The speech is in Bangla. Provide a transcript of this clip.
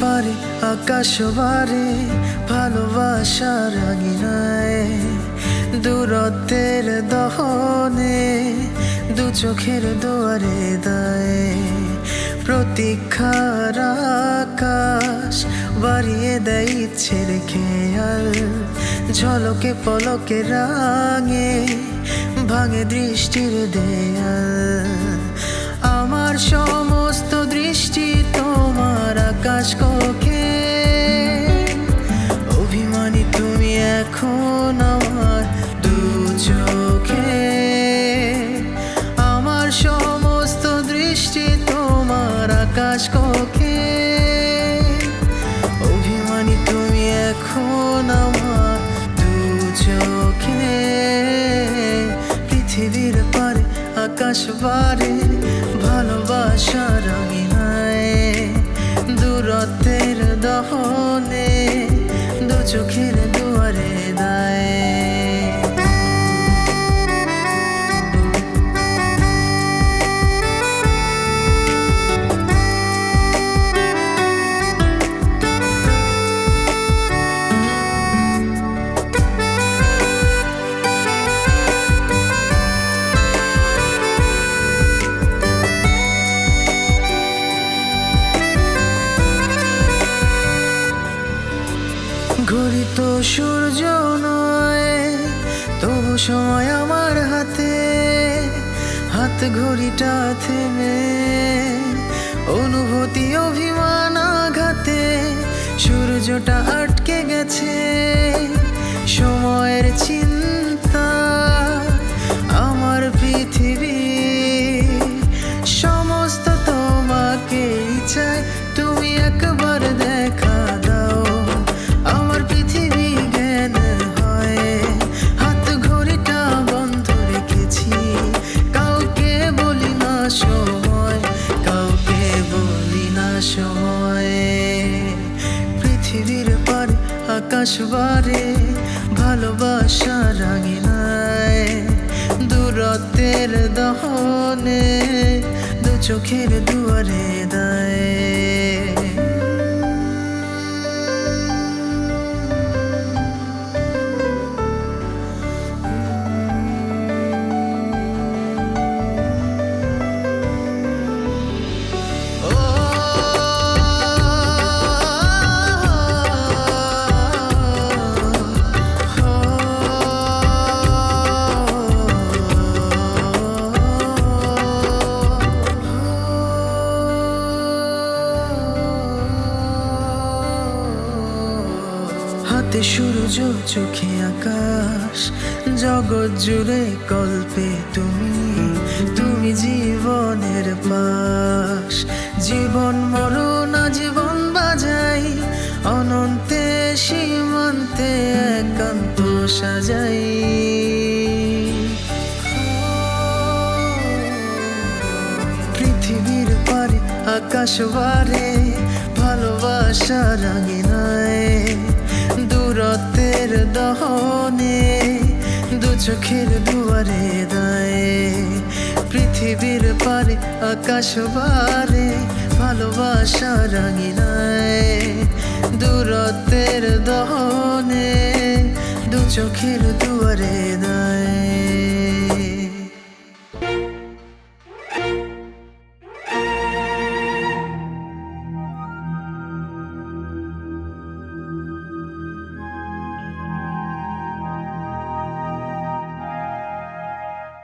বারে আকাশ বারে ভালোবাসার আঙিনায় দূরত্বের দহনে, দু চোখের দুয়ারে দায়। প্রতীক্ষার আকাশ বাড়িয়ে দেয় ইচ্ছের খেয়াল। ঝলকে পলকে রাঙে, ভাঙে দৃষ্টির দেয়াল। কক্ষে অভিমানী তুমি এখন আমার চোখে। পৃথিবীর পারে আকাশ বারে ভালোবাসা রঙিনায় দূরত্বের দহনে দু চোখের সূর্য নয়, তবু সময় আমার হাতে, হাত ঘড়িটা থেমে, অনুভূতি অভিমান আঘাতে, সূর্যটা আটকে গেছে, সময়ের চিন্তা, আমার পৃথিবী সময় পৃথিবীর পারে আকাশ বারে ভালোবাসা রাঙিনায় দূরত্বের দহনে দু চোখের দুয়ারে দায়। হাতে সূর্য চোখে আকাশ, জগৎ জুড়ে কল্পে তুমি তুমি জীবনের পাশ। জীবন মরণ জীবন বাজাই, অনন্তে সীমান্তে একান্ত সাজাই। পৃথিবীর পারে, আকাশ বারে, ভালোবাসা রাঙিনায়। দূরত্বের দহনে, দু চোখের দুয়ারে দায়ে, পৃথিবীর পারে আকাশ বারে, ভালোবাসা রাঙিনায়। দূরত্বের দহনে, দু চোখের দুয়ারে দায়।